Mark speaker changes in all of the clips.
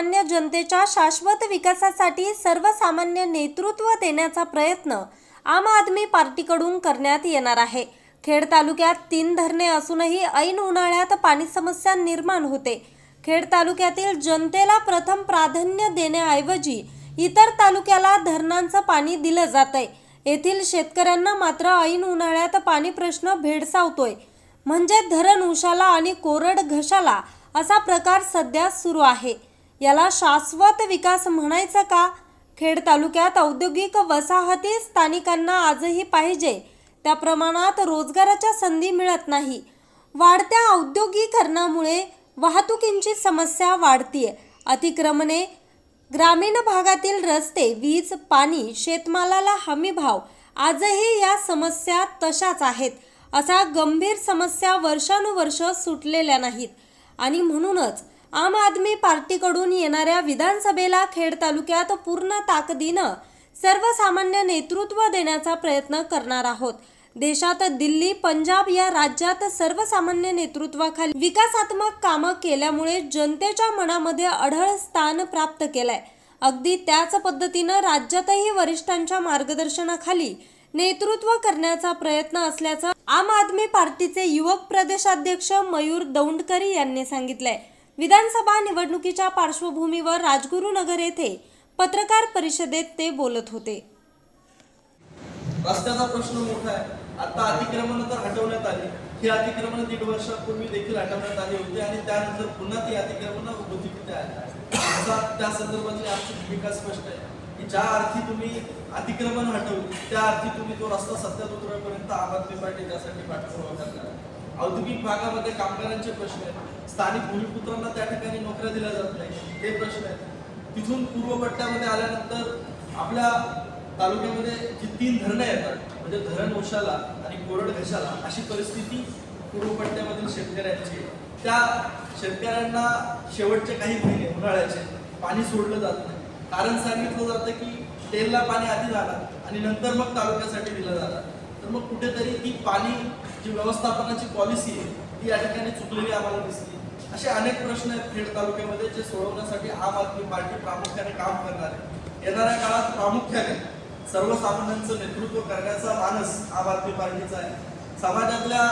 Speaker 1: सामान्य जनतेच्या शाश्वत विकासासाठी सर्वसामान्य नेतृत्व देण्याचा प्रयत्न आम आदमी पार्टीकडून करण्यात येणार आहे. खेड तालुक्यात तीन धरणे असूनही ऐन उन्हाळ्यात पाणी समस्या निर्माण होते. खेड तालुक्यातील जनतेला प्रथम प्राधान्य देण्याऐवजी इतर तालुक्याला धरणांचं पाणी दिलं जातंय. येथील शेतकऱ्यांना मात्र ऐन उन्हाळ्यात पाणी प्रश्न भेडसावतोय. म्हणजे धरण उशाला आणि कोरड घशाला असा प्रकार सध्या सुरू आहे. याला शाश्वत विकास म्हणायचं का? खेड तालुक्यात औद्योगिक वसाहती स्थानिकांना आजही पाहिजे. त्या प्रमाणात रोजगाराच्या संधी मिळत नाही. वाढत्या औद्योगिकरणामुळे वाहतुकींची समस्या वाढतीये. अतिक्रमणे ग्रामीण भागातील रस्ते वीज पाणी शेतमालाला हमी भाव आजही या समस्या तशाच आहेत. अशा गंभीर समस्या वर्षानुवर्ष सुटलेल्या नाहीत. आणि म्हणूनच आम आदमी पार्टीकडून येणाऱ्या विधानसभेला खेड तालुक्यात पूर्ण ताकदीनं सर्वसामान्य नेतृत्व देण्याचा प्रयत्न करणार आहोत. देशात दिल्ली पंजाब या राज्यात सर्वसामान्य नेतृत्वाखाली विकासात्मक कामं केल्यामुळे जनतेच्या मनामध्ये अढळ स्थान प्राप्त केलंय. अगदी त्याच पद्धतीनं राज्यातही वरिष्ठांच्या मार्गदर्शनाखाली नेतृत्व करण्याचा प्रयत्न असल्याचं आम आदमी पार्टीचे युवक प्रदेशाध्यक्ष मयूर दौंडकरी यांनी सांगितलंय. विधानसभा निवडणुकीच्या पार्श्वभूमीवर राजगुरुनगर येथे पत्रकार परिषदेत ते बोलत होते.
Speaker 2: रस्त्याचा प्रश्न मोठा आहे. आता अतिक्रमण तर हटवण्यात आली. ही अतिक्रमण दीड वर्षापूर्वी देखील हटवण्यात आली होती आणि त्यानंतर पुन्हा ती अतिक्रमण उपस्थितीत आहे त्या संदर्भातली आमची भूमिका स्पष्ट आहे. की ज्या अर्थी तुम्ही अतिक्रमण हटवली त्या अर्थी तुम्ही तो रस्ता सत्यात उतरवेपर्यंत आम आदमी पार्टी त्यासाठी पाठपुरावा करणार औद्योगिक भागामध्ये कामगारांचे प्रश्न आहेत. स्थानिक भूमिपुत्रांना त्या ठिकाणी नोकऱ्या दिल्या जात नाही ते प्रश्न आहेत. तिथून पूर्व पट्ट्यामध्ये आल्यानंतर आपल्या तालुक्यामध्ये जी तीन धरणं येतात म्हणजे धरण ओशाला आणि कोरड घशाला अशी परिस्थिती पूर्व पट्ट्यामधील शेतकऱ्यांची त्या शेतकऱ्यांना शेवटचे काही महिने उन्हाळ्याचे पाणी सोडलं जात नाही. कारण सांगितलं जातं की तेलला पाणी आधी जाणार आणि नंतर मग तालुक्यासाठी दिलं जातं तर मग कुठेतरी ती पाणी जी व्यवस्थापनाची पॉलिसी आहे ती या ठिकाणी चुकलेली आम्हाला दिसली. असे अनेक प्रश्न आहेत खेड तालुक्यामध्ये जे सोडवण्यासाठी आम आदमी पार्टी प्रामुख्याने काम करणार आहे. येणाऱ्या काळात प्रामुख्याने सर्वसामान्यांचं नेतृत्व करण्याचा मानस आम आदमी पार्टीचा आहे. समाजातल्या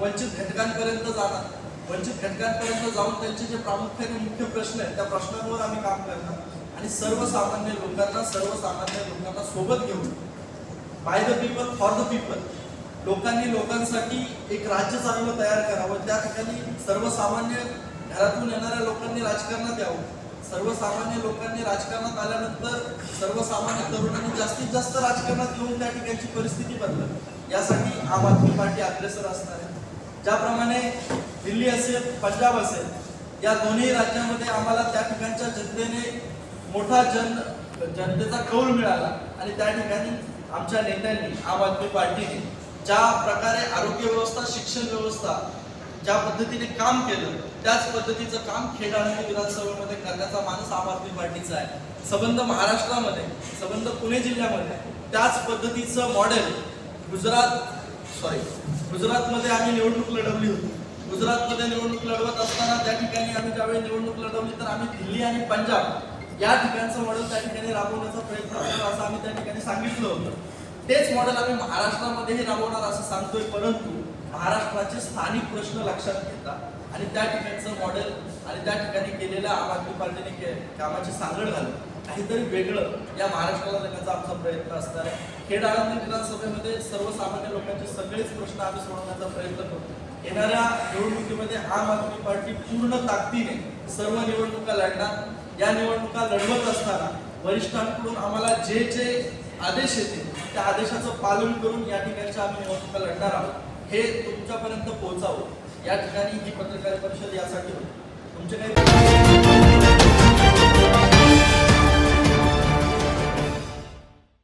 Speaker 2: वंचित घटकांपर्यंत जाणार. वंचित घटकांपर्यंत जाऊन त्यांचे जे प्रामुख्याने मुख्य प्रश्न आहेत त्या प्रश्नांवर आम्ही काम करणार. आणि सर्वसामान्य लोकांना सर्वसामान्य लोकांना सोबत घेऊन by the people for the people लोकांनी लोकांसाठी एक राज्य चांगलं तयार करावं. त्या ठिकाणी सर्वसामान्य घरातून येणाऱ्या लोकांनी राजकारणात यावं. सर्वसामान्य लोकांनी राजकारणात आल्यानंतर सर्वसामान्य तरुणांनी जास्तीत जास्त राजकारणात येऊन त्या ठिकाणची परिस्थिती बदलत यासाठी आम आदमी पार्टी अग्रेसर असणार आहे. ज्याप्रमाणे दिल्ली असेल पंजाब असेल या दोन्ही राज्यामध्ये आम्हाला त्या ठिकाणच्या जनतेने मोठा जन जनतेचा कौल मिळाला आणि त्या ठिकाणी आमच्या नेत्यांनी आम आदमी पार्टीने ज्या प्रकारे आरोग्य व्यवस्था शिक्षण व्यवस्था ज्या पद्धतीने काम केलं त्याच पद्धतीचं काम खेड आणि विधानसभेमध्ये करण्याचा माणूस आम आदमी पार्टीचा आहे. संबंध महाराष्ट्रामध्ये संबंध पुणे जिल्ह्यामध्ये त्याच पद्धतीचं मॉडेल गुजरात सॉरी गुजरातमध्ये आम्ही निवडणूक लढवली होती. गुजरातमध्ये निवडणूक लढवत असताना त्या ठिकाणी आम्ही ज्यावेळी निवडणूक लढवली तर आम्ही दिल्ली आणि पंजाब या ठिकाणचं मॉडेल त्या ठिकाणी राबवण्याचा प्रयत्न करतो असं आम्ही त्या ठिकाणी सांगितलं होतं. तेच मॉडेल आम्ही महाराष्ट्रामध्येही राबवणार असं सांगतोय परंतु महाराष्ट्राचे स्थानिक प्रश्न लक्षात घेता आणि त्या ठिकाणचं मॉडेल आणि त्या ठिकाणी केलेल्या आम आदमी पार्टीने के कामाची सांगड घालून काहीतरी वेगळं या महाराष्ट्राला देण्याचा आमचा प्रयत्न असणार आहे. खेड आळंदी विधानसभेमध्ये सर्वसामान्य लोकांचे सगळेच प्रश्न आम्ही सोडवण्याचा प्रयत्न करतो. येणाऱ्या निवडणुकीमध्ये आम आदमी पार्टी पूर्ण ताकदीने सर्व निवडणुका लढणार. या निवडणुका लढवत असताना वरिष्ठांकडून आम्हाला जे जे आदेश येतील त्या आदेशाचं पालन करून या ठिकाणच्या आम्ही निवडणुका लढणार आहोत. हे तुमच्यापर्यंत पोहोचावं. या ठिकाणी ही पत्रकार परिषद यासाठी होती. तुमचे काही